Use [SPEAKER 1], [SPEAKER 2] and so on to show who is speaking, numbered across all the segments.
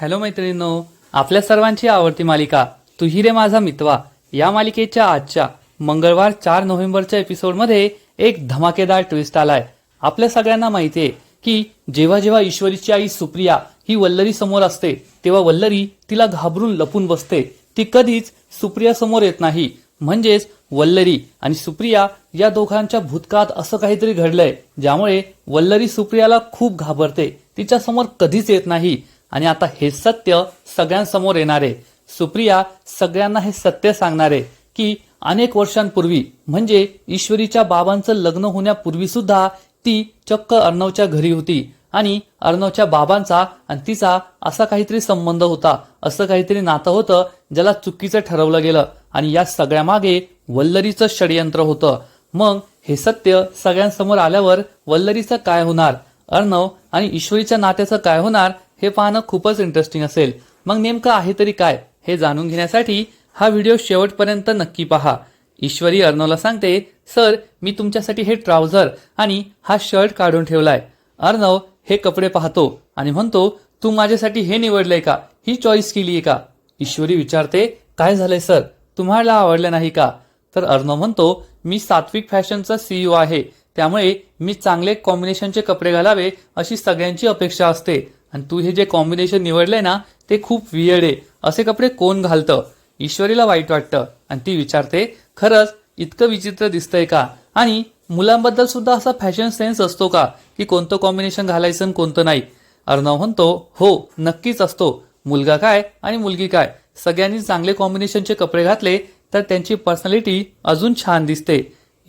[SPEAKER 1] Hello मैत्रिणींनो आपल्या सर्वांची आवडती मालिका तुही रे माझा मितवा या मालिकेच्या आजच्या मंगळवार चार नोव्हेंबरच्या एपिसोडमध्ये एक धमाकेदार ट्विस्ट आलाय. आपल्या सगळ्यांना माहिती आहे की जेव्हा जेव्हा ईश्वरीची आई सुप्रिया ही वल्लरी समोर असते तेव्हा वल्लरी तिला घाबरून लपून बसते. ती कधीच सुप्रिया समोर येत नाही. म्हणजेच वल्लरी आणि सुप्रिया या दोघांच्या भूतकाळात असं काहीतरी घडलंय ज्यामुळे वल्लरी सुप्रियाला खूप घाबरते. तिच्या समोर कधीच येत नाही. आणि आता हे सत्य सगळ्यांसमोर येणार. आहे सुप्रिया सगळ्यांना हे सत्य सांगणार आहे की अनेक वर्षांपूर्वी म्हणजे ईश्वरीच्या बाबांचं लग्न होण्यापूर्वी सुद्धा ती चक्क अर्णवच्या घरी होती आणि अर्णवच्या बाबांचा आणि तिचा असा काहीतरी संबंध होता असं काहीतरी नातं होतं ज्याला चुकीचं ठरवलं गेलं आणि या सगळ्यामागे वल्लरीचं षडयंत्र होतं. मग हे सत्य सगळ्यांसमोर आल्यावर वल्लरीचं काय होणार? अर्णव आणि ईश्वरीच्या नात्याचं काय होणार? हे पाहणं खूपच इंटरेस्टिंग असेल. मग नेमकं आहे तरी काय? हे जाणून घेण्यासाठी हा व्हिडिओ शेवटपर्यंत नक्की पहा. ईश्वरी अर्णवला सांगते सर मी तुमच्यासाठी हे ट्राउझर आणि हा शर्ट काढून ठेवलाय. अर्णव हे कपडे पाहतो आणि म्हणतो तू माझ्यासाठी हे निवडलंय का? ही चॉईस केली आहे का? ईश्वरी विचारते काय झालंय सर? तुम्हाला आवडलं नाही का? तर अर्णव म्हणतो मी सात्विक फॅशनचा सीईओ आहे. त्यामुळे मी चांगले कॉम्बिनेशनचे कपडे घालावे अशी सगळ्यांची अपेक्षा असते. आणि तू हे जे कॉम्बिनेशन निवडलंय ना ते खूप वियर्ड आहे. असे कपडे कोण घालतं? ईश्वरीला वाईट वाटतं. आणि ती विचारते खरंच इतकं विचित्र दिसतंय का? आणि मुलांबद्दल सुद्धा असा फॅशन सेन्स असतो का? की कोणतं कॉम्बिनेशन घालायचं आणि कोणतं नाही? अर्णव म्हणतो हो नक्कीच असतो. मुलगा काय आणि मुलगी काय? सगळ्यांनी चांगले कॉम्बिनेशनचे कपडे घातले तर त्यांची पर्सनॅलिटी अजून छान दिसते.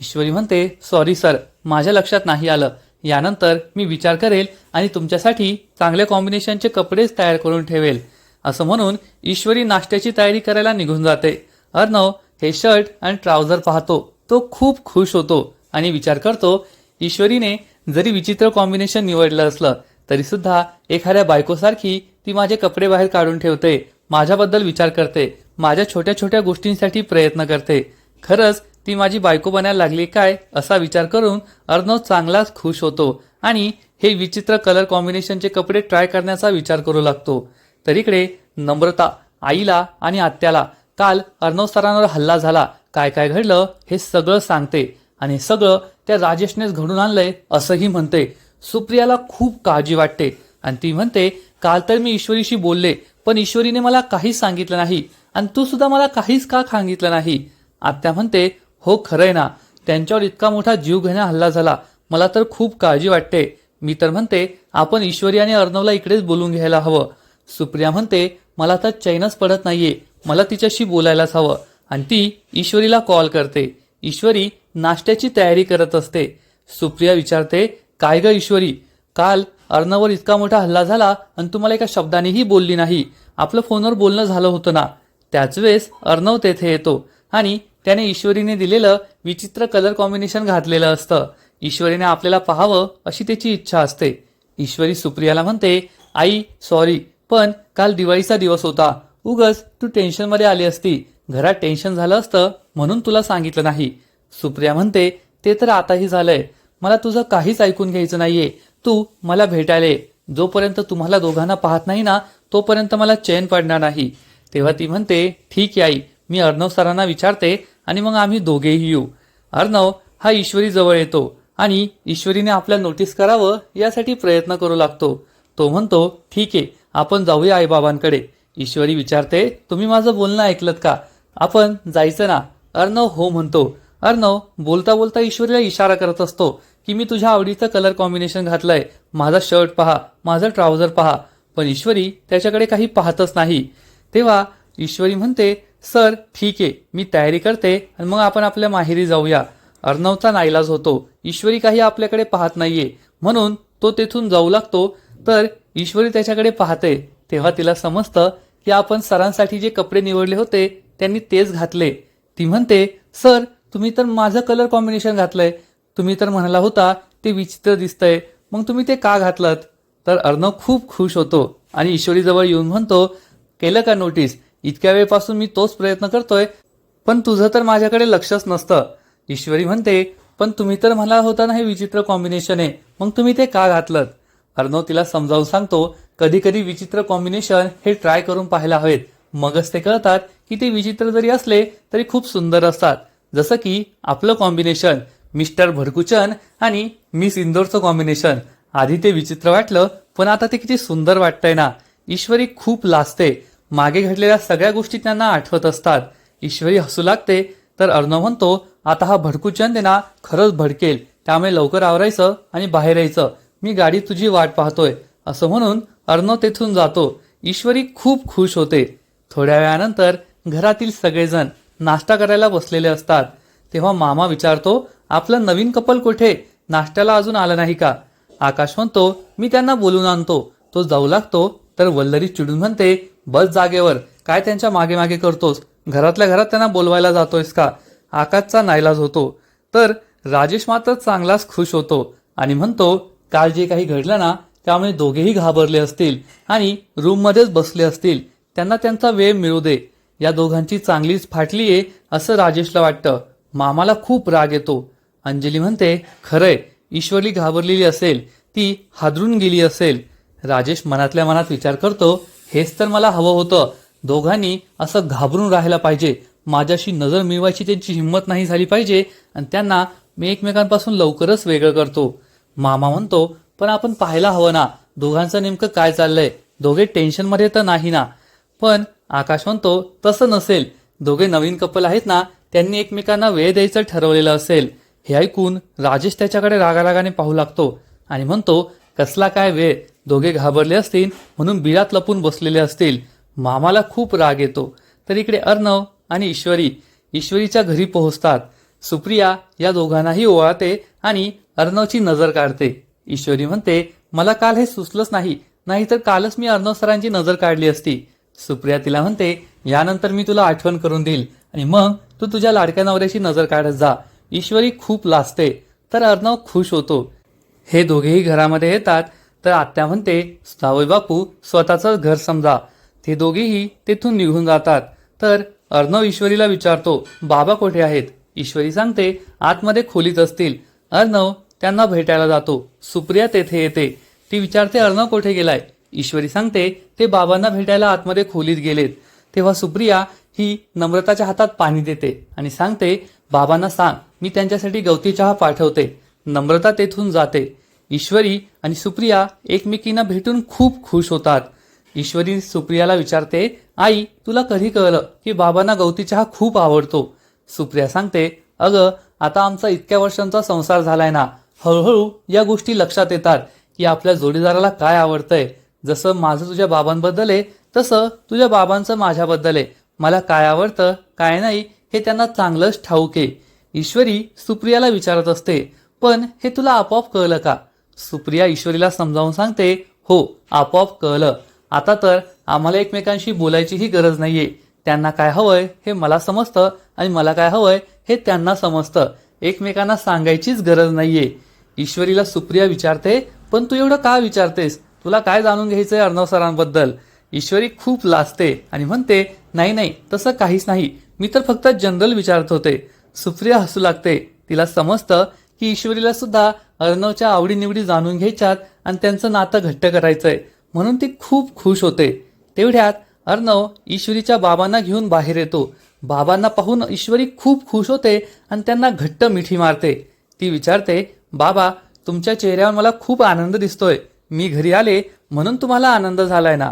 [SPEAKER 1] ईश्वरी म्हणते सॉरी सर माझ्या लक्षात नाही आलं. यानंतर मी विचार करेल आणि तुमच्यासाठी चांगल्या कॉम्बिनेशनचे कपडेच तयार करून ठेवेल. असं म्हणून ईश्वरी नाश्त्याची तयारी करायला निघून जाते. अर्णव हे शर्ट आणि ट्राउझर पाहतो. तो खूप खुश होतो आणि विचार करतो ईश्वरीने जरी विचित्र कॉम्बिनेशन निवडलं असलं तरी सुद्धा एखाद्या बायकोसारखी ती माझे कपडे बाहेर काढून ठेवते. माझ्याबद्दल विचार करते. माझ्या छोट्या छोट्या गोष्टींसाठी प्रयत्न करते. खरंच ती माझी बायको बनायला लागली काय असा विचार करून अर्णव चांगलाच खुश होतो आणि हे विचित्र कलर कॉम्बिनेशनचे कपडे ट्राय करण्याचा विचार करू लागतो. तर इकडे नम्रता आईला आणि आत्याला काल अर्णव सरांवर हल्ला झाला. काय काय घडलं हे सगळं सांगते आणि सगळं त्या राजेशनेच घडून आणलंय असंही म्हणते. सुप्रियाला खूप काळजी वाटते आणि ती म्हणते काल तर मी ईश्वरीशी बोलले पण ईश्वरीने मला काहीच सांगितलं नाही आणि तू सुद्धा मला काहीच का सांगितलं नाही? आत्या म्हणते हो खरंय ना. त्यांच्यावर इतका मोठा जीव घेण्या हल्ला झाला. मला तर खूप काळजी वाटते. मी तर म्हणते आपण ईश्वरी आणि अर्णवला इकडेच बोलून घ्यायला हवं. सुप्रिया म्हणते मला तर चैनच पडत नाहीये. मला तिच्याशी बोलायलाच हवं. आणि ती ईश्वरीला कॉल करते. ईश्वरी नाश्त्याची तयारी करत असते. सुप्रिया विचारते काय ग ईश्वरी? काल अर्णवर इतका मोठा हल्ला झाला आणि तुम्हाला एका शब्दानेही बोलली नाही. आपलं फोनवर बोलणं झालं होतं ना. त्याच वेळेस अर्णव तेथे येतो आणि त्याने ईश्वरीने दिलेलं विचित्र कलर कॉम्बिनेशन घातलेलं असतं. ईश्वरीने आपल्याला पाहावं अशी त्याची इच्छा असते. ईश्वरी सुप्रियाला म्हणते आई सॉरी पण काल दिवाळीचा दिवस होता. उगस तू टेन्शनमध्ये आली असती. घरात टेन्शन झालं असतं म्हणून तुला सांगितलं नाही. सुप्रिया म्हणते ते तर आताही झालंय. मला तुझं काहीच ऐकून घ्यायचं नाहीये. तू मला भेटायला. जोपर्यंत तुम्हाला दोघांना पाहत नाही ना तोपर्यंत मला चैन पडणार नाही. तेव्हा ती म्हणते ठीक आहे आई मी अर्णव सरांना विचारते आणि मग आम्ही दोघेही येऊ. अर्णव हा ईश्वरी जवळ येतो आणि ईश्वरीने आपल्या नोटीस करावं यासाठी प्रयत्न करू लागतो. तो म्हणतो ठीक आहे आपण जाऊया आईबाबांकडे. ईश्वरी विचारते तुम्ही माझं बोलणं ऐकलत का? आपण जायचं ना. अर्णव हो म्हणतो. अर्णव बोलता बोलता ईश्वरीला इशारा करत असतो की मी तुझ्या आवडीचं कलर कॉम्बिनेशन घातलंय. माझा शर्ट पहा माझं ट्राउझर पहा. पण ईश्वरी त्याच्याकडे काही पाहतच नाही. तेव्हा ईश्वरी म्हणते सर ठीक आहे मी तयारी करते आणि मग आपण आपल्या माहेरी जाऊया. अर्णवचा नाईलाज होतो. ईश्वरी काही आपल्याकडे पाहत नाहीये. म्हणून तो तेथून जाऊ लागतो. तर ईश्वरी त्याच्याकडे पाहते. तेव्हा तिला समजतं की आपण सरांसाठी जे कपडे निवडले होते त्यांनी तेच घातले. ती म्हणते सर तुम्ही तर माझं कलर कॉम्बिनेशन घातलंय. तुम्ही तर म्हणाला होता ते विचित्र दिसतंय. मग तुम्ही ते का घातलं तर अर्णव खूप खुश होतो आणि ईश्वरीजवळ येऊन म्हणतो केलं का नोटीस इतक्या वेळपासून मी तोच प्रयत्न करतोय पण तुझं तर माझ्याकडे लक्षच नसतं. ईश्वरी म्हणते पण तुम्ही तर मला होता ना हे विचित्र कॉम्बिनेशन आहे मग तुम्ही ते का घातलं अर्णव तिला समजावून सांगतो कधी कधी विचित्र कॉम्बिनेशन हे ट्राय करून पाहायला हवेत. मगच ते कळतात की ते विचित्र जरी असले तरी खूप सुंदर असतात. जसं की आपलं कॉम्बिनेशन मिस्टर भरकुचन आणि मिस इंदोरचं कॉम्बिनेशन आधी ते विचित्र वाटलं पण आता ते किती सुंदर वाटतंय ना. ईश्वरी खूप लाजते. मागे घडलेल्या सगळ्या गोष्टी त्यांना आठवत असतात. ईश्वरी हसू लागते तर अर्णव म्हणतो आता हा भडकू आहे ना खरंच भडकेल. त्यामुळे लवकर आवरायचं आणि बाहेर यायचं. मी गाडी तुझी वाट पाहतोय. असं म्हणून अर्णव तेथून जातो. ईश्वरी खूप खुश होते. थोड्या वेळानंतर घरातील सगळेजण नाश्ता करायला बसलेले असतात. तेव्हा मामा विचारतो आपलं नवीन कपल कुठे? नाश्त्याला अजून आलं नाही का? आकाश म्हणतो मी त्यांना बोलून आणतो. तो जाऊ लागतो तर वल्लरी चिडून म्हणते बस जागेवर काय त्यांच्या मागे मागे करतोस? घरातल्या घरात त्यांना बोलवायला जातोयस का? आकाशचा नाईलाज होतो. तर राजेश मात्र चांगलाच खुश होतो आणि म्हणतो काल जे काही घडलं ना त्यामुळे दोघेही घाबरले असतील आणि रूममध्येच बसले असतील. त्यांना त्यांचा वेळ मिळू दे. या दोघांची चांगलीच फाटली आहे असं राजेशला वाटतं. मामाला खूप राग येतो. अंजली म्हणते खरंय ईश्वरी घाबरलेली असेल. ती हादरून गेली असेल. राजेश मनातल्या मनात विचार करतो हेच तर मला हवं होतं. दोघांनी असं घाबरून राहायला पाहिजे. माझ्याशी नजर मिळवायची त्यांची हिंमत नाही झाली पाहिजे आणि त्यांना मी एकमेकांपासून लवकरच वेगळं करतो. मामा म्हणतो पण आपण पाहायला हवं ना. दोघांचं नेमकं काय चाललंय? दोघे टेन्शनमध्ये तर नाही ना. पण आकाश म्हणतो तसं नसेल. दोघे नवीन कपल आहेत ना. त्यांनी एकमेकांना वेळ द्यायचं ठरवलेलं असेल. हे ऐकून राजेश त्याच्याकडे रागारागाने पाहू लागतो आणि म्हणतो कसला काय वेळ? दोघे घाबरले असतील म्हणून बिळात लपून बसलेले असतील. मामाला खूप राग येतो. तर इकडे अर्णव आणि ईश्वरी. ईश्वरीच्या घरी पोहोचतात. सुप्रिया या दोघांनाही ओवाळते आणि अर्णवची नजर काढते. ईश्वरी म्हणते मला काल हे सुचलंच नाही. नाहीतर कालच मी अर्णव सरांची नजर काढली असती. सुप्रिया तिला म्हणते यानंतर मी तुला आठवण करून देईल आणि मग तू तुझ्या लाडक्या नवऱ्याची नजर काढत जा. ईश्वरी खूप लाजते. तर अर्णव खुश होतो. हे दोघेही घरामध्ये येतात तर आत्या म्हणते जावई बापू स्वतःचं घर समजा. ते दोघेही तेथून निघून जातात. तर अर्णव ईश्वरीला विचारतो बाबा कोठे आहेत? ईश्वरी सांगते आतमध्ये खोलीत असतील. अर्णव त्यांना भेटायला जातो. सुप्रिया तेथे येते. ती विचारते अर्णव कोठे गेलाय? ईश्वरी सांगते ते बाबांना भेटायला आतमध्ये खोलीत गेलेत. तेव्हा सुप्रिया ही नम्रताच्या हातात पाणी देते आणि सांगते बाबांना सांग मी त्यांच्यासाठी गवती चहा पाठवते. नम्रता तेथून जाते. ईश्वरी आणि सुप्रिया एकमेकींना भेटून खूप खुश होतात. ईश्वरी सुप्रियाला विचारते आई तुला कधी कळलं की बाबांना गवती चहा खूप आवडतो? सुप्रिया सांगते अगं आता आमचा इतक्या वर्षांचा संसार झालाय ना. हळूहळू या गोष्टी लक्षात येतात की आपल्या जोडीदाराला काय आवडतंय. जसं माझं तुझ्या बाबांबद्दल आहे तसं तुझ्या बाबांचं माझ्याबद्दल आहे. मला काय आवडतं काय नाही हे त्यांना चांगलंच ठाऊक आहे. ईश्वरी सुप्रियाला विचारत असते पण हे तुला आपोआप कळलं का? सुप्रिया ईश्वरीला समजावून सांगते हो आपोआप कळलं. आता तर आम्हाला एकमेकांशी बोलायचीही गरज नाहीये. त्यांना काय हवंय हे मला समजतं आणि मला काय हवंय हे त्यांना समजतं. एकमेकांना सांगायचीच गरज नाहीये. ईश्वरीला सुप्रिया विचारते पण तू एवढं का विचारतेस? तुला काय जाणून घ्यायचंय अर्णव सरांबद्दल? ईश्वरी खूप लाजते आणि म्हणते नाही नाही तसं काहीच नाही. मी तर फक्त जनरल विचारत होते. सुप्रिया हसू लागते तिला समजतं की ईश्वरीला सुद्धा अर्णवच्या आवडीनिवडी जाणून घ्यायच्यात आणि त्यांचं नातं घट्ट करायचंय. म्हणून ती खूप खुश होते. तेवढ्यात अर्णव ईश्वरीच्या बाबांना घेऊन बाहेर येतो. बाबांना पाहून ईश्वरी खूप खुश होते आणि त्यांना घट्ट मिठी मारते. ती विचारते बाबा तुमच्या चेहऱ्यावर मला खूप आनंद दिसतोय. मी घरी आले म्हणून तुम्हाला आनंद झालाय ना?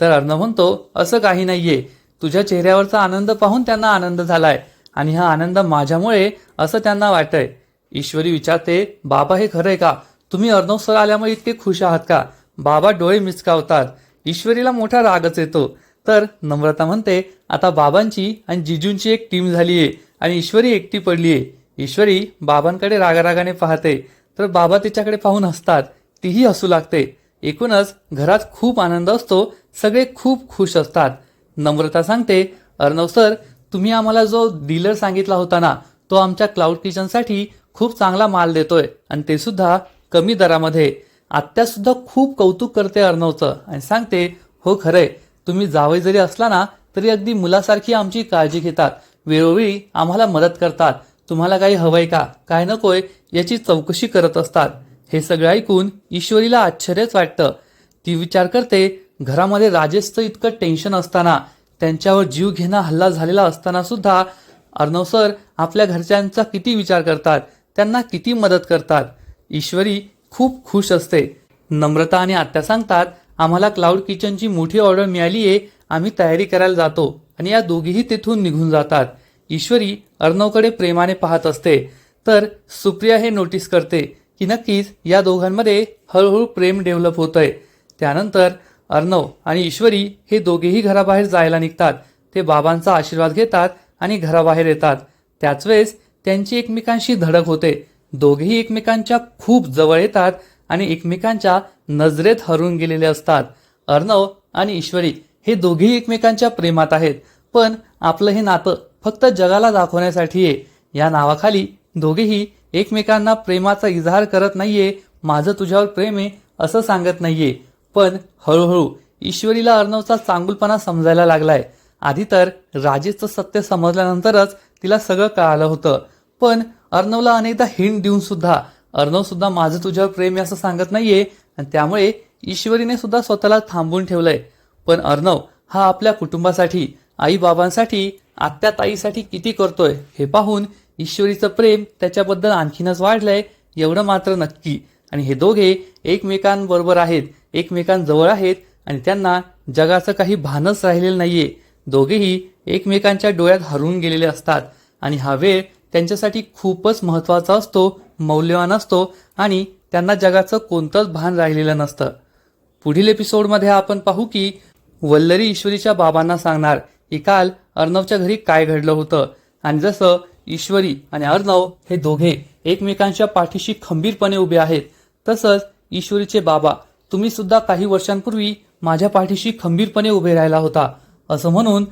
[SPEAKER 1] तर अर्णव म्हणतो असं काही नाहीये. तुझ्या चेहऱ्यावरचा आनंद पाहून त्यांना आनंद झालाय. आणि हा आनंद माझ्यामुळे असं त्यांना वाटतंय. ईश्वरी विचारते बाबा हे खरंय का? तुम्ही अर्णव सर आल्यामुळे इतके खुश आहात का? बाबा डोळे मिचकावतात ईश्वरीला मोठा रागच येतो. तर नम्रता म्हणते आता बाबांची आणि जिजूंची एक टीम झालीये आणि ईश्वरी एकटी पडलीये. ईश्वरी बाबांकडे रागारागाने पाहते. तर बाबा तिच्याकडे पाहून हसतात. तीही हसू लागते. एकूणच घरात खूप आनंद असतो. सगळे खूप खुश असतात. नम्रता सांगते अर्णव सर तुम्ही आम्हाला जो डीलर सांगितला होता ना तो आमच्या क्लाउड किचनसाठी खूप चांगला माल देतोय आणि ते सुद्धा कमी दरामध्ये. आत्या सुद्धा खूप कौतुक करते अर्णवचं आणि सांगते हो खरंय तुम्ही जावई जरी असला ना तरी अगदी मुलासारखी आमची काळजी घेतात. वेळोवेळी आम्हाला मदत करतात. तुम्हाला काही हवंय का? काय नकोय? याची चौकशी करत असतात. हे सगळं ऐकून ईश्वरीला आश्चर्यच वाटतं. ती विचार करते घरामध्ये राजेशचं इतकं टेन्शन असताना त्यांच्यावर जीव घेणा हल्ला झालेला असताना सुद्धा अर्णव सर आपल्या घरच्यांचा किती विचार करतात. त्यांना किती मदत करतात? ईश्वरी खूप खुश असते. नम्रता आणि आत्या सांगतात आम्हाला क्लाउड किचनची मोठी ऑर्डर मिळाली आहे आम्ही तयारी करायला जातो. आणि या दोघीही तिथून निघून जातात. ईश्वरी अर्णवकडे प्रेमाने पाहत असते. तर सुप्रिया हे नोटीस करते की नक्कीच या दोघांमध्ये हळूहळू प्रेम डेव्हलप होतंय. त्यानंतर अर्णव आणि ईश्वरी हे दोघेही घराबाहेर जायला निघतात. ते बाबांचा आशीर्वाद घेतात आणि घराबाहेर येतात. त्याच वेळेस त्यांची एकमेकांशी धडक होते. दोघेही एकमेकांच्या खूप जवळ येतात आणि एकमेकांच्या नजरेत हरून गेलेले असतात. अर्णव आणि ईश्वरी हे दोघेही एकमेकांच्या प्रेमात आहेत. पण आपलं हे नातं फक्त जगाला दाखवण्यासाठी आहे. या नावाखाली दोघेही एकमेकांना प्रेमाचा इजहार करत नाहीये माझं तुझ्यावर प्रेम आहे असं सांगत नाहीये. पण हळूहळू ईश्वरीला अर्णवचा चांगुलपणा समजायला लागलाय. आधी तर राजेशचं सत्य समजल्यानंतरच तिला सगळं कळालं होतं. पण अर्णवला अनेकदा हिंट देऊन सुद्धा अर्णव सुद्धा माझं तुझ्यावर प्रेम आहे असं सांगत नाहीये आणि त्यामुळे ईश्वरीने सुद्धा स्वतःला थांबून ठेवलंय. पण अर्णव हा आपल्या कुटुंबासाठी आई बाबांसाठी आत्या ताईसाठी किती करतोय हे पाहून ईश्वरीचं प्रेम त्याच्याबद्दल आणखीनच वाढलंय एवढं मात्र नक्की. आणि हे दोघे एकमेकांबरोबर आहेत एकमेकांजवळ आहेत आणि त्यांना जगाचं काही भानच राहिलेलं नाहीये. दोघेही एकमेकांच्या डोळ्यात हरवून गेलेले असतात. आणि हा वेळ त्यांच्यासाठी खूपच महत्त्वाचा असतो मौल्यवान असतो आणि त्यांना जगाचं कोणतंच भान राहिलेलं नसतं. पुढील एपिसोडमध्ये आपण पाहू की वल्लरी ईश्वरीच्या बाबांना सांगणार की काल अर्णवच्या घरी काय घडलं होतं? आणि जसं ईश्वरी आणि अर्णव हे दोघे एकमेकांच्या पाठीशी खंबीरपणे उभे आहेत तसंच ईश्वरीचे बाबा तुम्ही सुद्धा काही वर्षांपूर्वी माझ्या पाठीशी खंबीरपणे उभे राहिला होता. असं म्हणून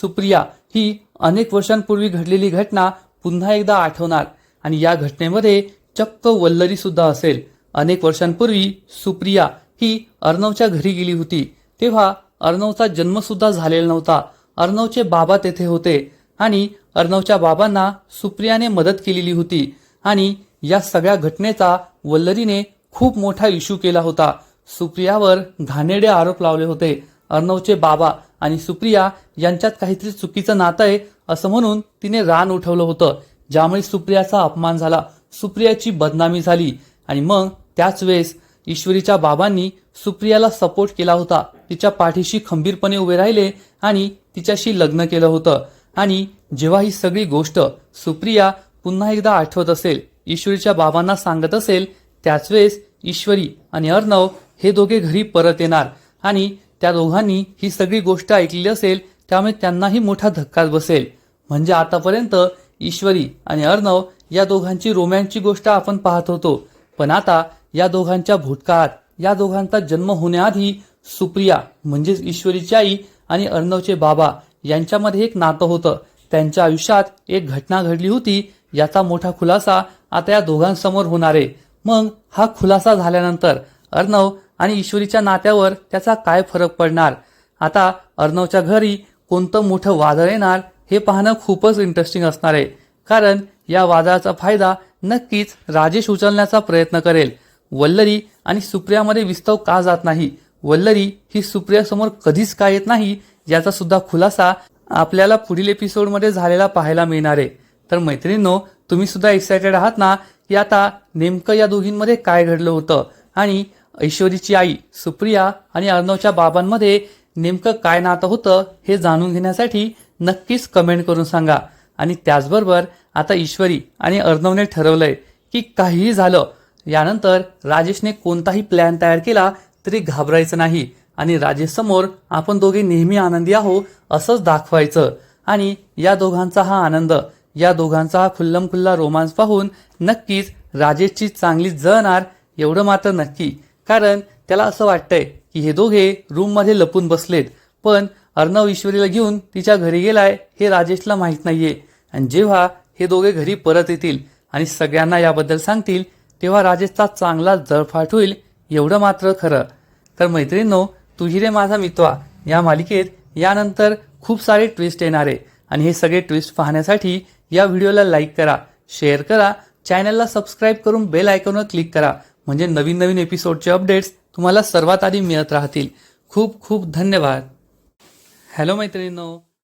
[SPEAKER 1] सुप्रिया ही अनेक वर्षांपूर्वी घडलेली घटना पुन्हा एकदा आठवणार. आणि या घटनेमध्ये चक्क वल्लरी सुद्धा असेल. अनेक वर्षांपूर्वी सुप्रिया ही अर्णवच्या घरी गेली होती. तेव्हा अर्णवचा जन्म सुद्धा झालेला नव्हता. अर्णवचे बाबा तेथे होते आणि अर्णवच्या बाबांना सुप्रियाने मदत केलेली होती. आणि या सगळ्या घटनेचा वल्लरीने खूप मोठा इश्यू केला होता. सुप्रियावर घाणेरडे आरोप लावले होते. अर्णवचे बाबा आणि सुप्रिया यांच्यात काहीतरी चुकीचं नातं आहे असं म्हणून तिने रान उठवलं होतं. ज्यामुळे सुप्रियाचा अपमान झाला. सुप्रियाची बदनामी झाली. आणि मग त्याच वेळेस ईश्वरीच्या बाबांनी सुप्रियाला सपोर्ट केला होता. तिच्या पाठीशी खंबीरपणे उभे राहिले आणि तिच्याशी लग्न केलं होतं. आणि जेव्हा ही सगळी गोष्ट सुप्रिया पुन्हा एकदा आठवत असेल ईश्वरीच्या बाबांना सांगत असेल त्याच वेळेस ईश्वरी आणि अर्णव हे दोघे घरी परत येणार. आणि त्या दोघांनी ही सगळी गोष्ट ऐकली असेल त्यामुळे त्यांनाही मोठा धक्काच बसेल. म्हणजे आतापर्यंत ईश्वरी आणि अर्णव या दोघांची रोमॅन्सची गोष्ट आपण पाहत होतो. पण आता या दोघांच्या भूतकाळात या दोघांचा जन्म होण्याआधी सुप्रिया म्हणजेच ईश्वरीची आई आणि अर्णवचे बाबा यांच्यामध्ये एक नातं होतं. त्यांच्या आयुष्यात एक घटना घडली होती याचा मोठा खुलासा आता या दोघांसमोर होणार आहे. मग हा खुलासा झाल्यानंतर अर्णव आणि ईश्वरीच्या नात्यावर त्याचा काय फरक पडणार? आता अर्णवच्या घरी कोणतं मोठं वादळ येणार हे पाहणं खूपच इंटरेस्टिंग असणार आहे. कारण या वादळाचा फायदा नक्कीच राजेश उचलण्याचा प्रयत्न करेल. वल्लरी आणि सुप्रियामध्ये विस्तव का जात नाही? वल्लरी ही सुप्रियासमोर कधीच का येत नाही याचा सुद्धा खुलासा आपल्याला पुढील एपिसोडमध्ये झालेला पाहायला मिळणार आहे. तर मैत्रिणींनो तुम्ही सुद्धा एक्सायटेड आहात ना? की आता नेमकं या दोघींमध्ये काय घडलं होतं? आणि ऐश्वरीची आई सुप्रिया आणि अर्णवच्या बाबांमध्ये नेमकं काय नातं होतं हे जाणून घेण्यासाठी नक्कीच कमेंट करून सांगा. आणि त्याचबरोबर आता ईश्वरी आणि अर्णवने ठरवलंय की काहीही झालं यानंतर राजेशने कोणताही प्लॅन तयार केला तरी घाबरायचं नाही. आणि राजेशसमोर आपण दोघे नेहमी आनंदी आहो असंच दाखवायचं. आणि या दोघांचा हा आनंद या दोघांचा हा खुल्लम खुल्ला रोमांस पाहून नक्कीच राजेशची चांगली जळणार एवढं मात्र नक्की. कारण त्याला असं वाटतंय की हे दोघे रूममध्ये लपून बसलेत. पण अर्णव ईश्वरीला घेऊन तिच्या घरी गेलाय हे राजेशला माहीत नाहीये. आणि जेव्हा हे दोघे घरी परत येतील आणि सगळ्यांना याबद्दल सांगतील तेव्हा राजेशचा चांगला जळफाट होईल एवढं मात्र खरं. तर मैत्रिणींनो तुझी रे माझा मित्वा या मालिकेत यानंतर खूप सारे ट्विस्ट येणार आहे. आणि हे सगळे ट्विस्ट पाहण्यासाठी या व्हिडिओला लाईक करा शेअर करा चॅनलला सबस्क्राईब करून बेल आयकॉनवर क्लिक करा. म्हणजे नवीन नवीन एपिसोडचे अपडेट्स तुम्हाला सर्वात आधी मिळत राहतील. खूप खूप धन्यवाद. हॅलो मैत्रिणींनो.